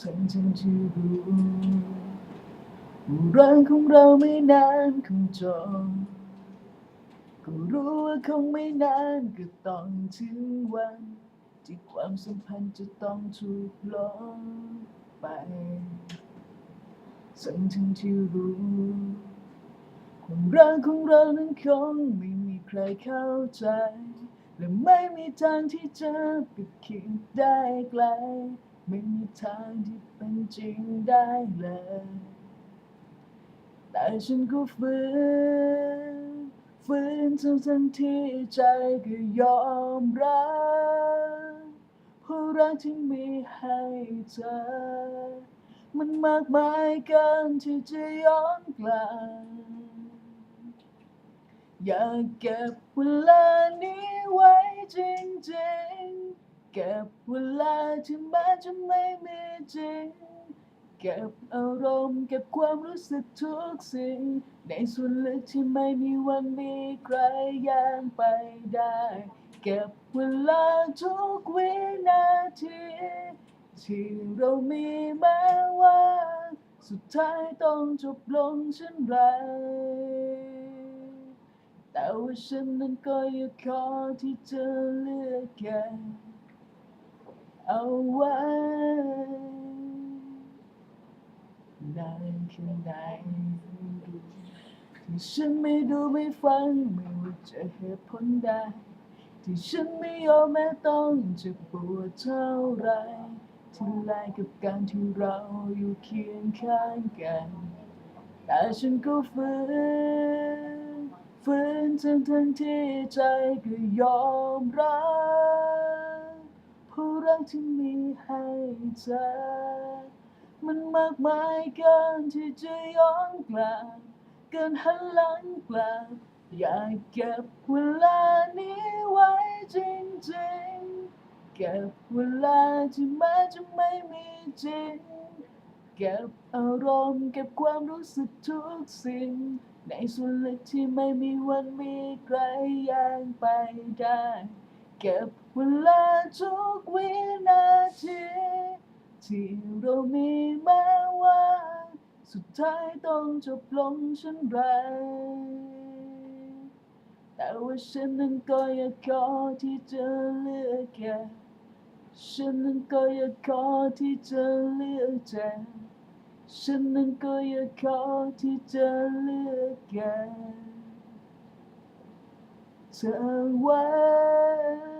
ฉันฉันที่รู้ว่ารักของเราไม่นานคงจบก็รู้ว่าคงไม่นานก็ต้องถึงวัน ที่ความสัมพันธ์จะต้องถูกลบไปฉันทั้งที่รู้ความรักของเรานั้นคงไม่มีใครเข้าใจและไม่มีทางที่จะไปคิดได้ไกล ไม่มีทางที่เป็นจริงได้เลย แต่ฉันก็ฝืนฝืนทั้งทั้งที่ใจก็ยอมรับเพราะรักที่มีให้เธอ มันมากมายเกินที่จะย้อนกลับอยากเก็บเวลานี้ไว้ เก็บเวลาที่แม้จะไม่มีจริง เก็บอารมณ์เก็บความรู้สึกทุกสิ่ง ในส่วนลึกที่ไม่มีวันมีใครย่างไปได้ เก็บเวลาทุกวินาทีที่เรามีแม้ว่า สุดท้ายต้องจบลงเช่นไรแต่ว่าฉันนั้นก็ยังขอที่จะเลือกแก เอาไว้นานแค่ไหนที่ฉันไม่ดูไม่ฟังไม่ว่าจะเหตุผลใดที่ฉันไม่ยอมแม้ต้องเจ็บปวดเท่าไรที่แลกกับการที่เราอยู่เคียงข้างกัน แต่ฉันก็ฝืนฝืนทั้งทั้งที่ใจก็ยอมรับ ราะรักที่มีให้เธอ มันมากมายเกินที่จะย้อนกลับเกินหันหลังกลับอยากเก็บเวลานี้ไว้จริงๆ เก็บเวลาที่ม้จะไม่มีจริง เก็บอารมณ์เก็บความรู้สึกทุกสิ่ง ในส่วนลึกที่ไม่มีวันมีใครย่างไปได้ เก็บเวลาทุกวินาทีที่เรามีแม้ว่า สุดท้ายต้องจบลงเช่นไร แต่ว่าฉันนั้นก็อยากขอที่จะเลือกแค่ฉันนั้นก็อยากขอที่จะเลือกเธอฉันนั้นก็อยากขอที่จะเลือกแค่เธอไว้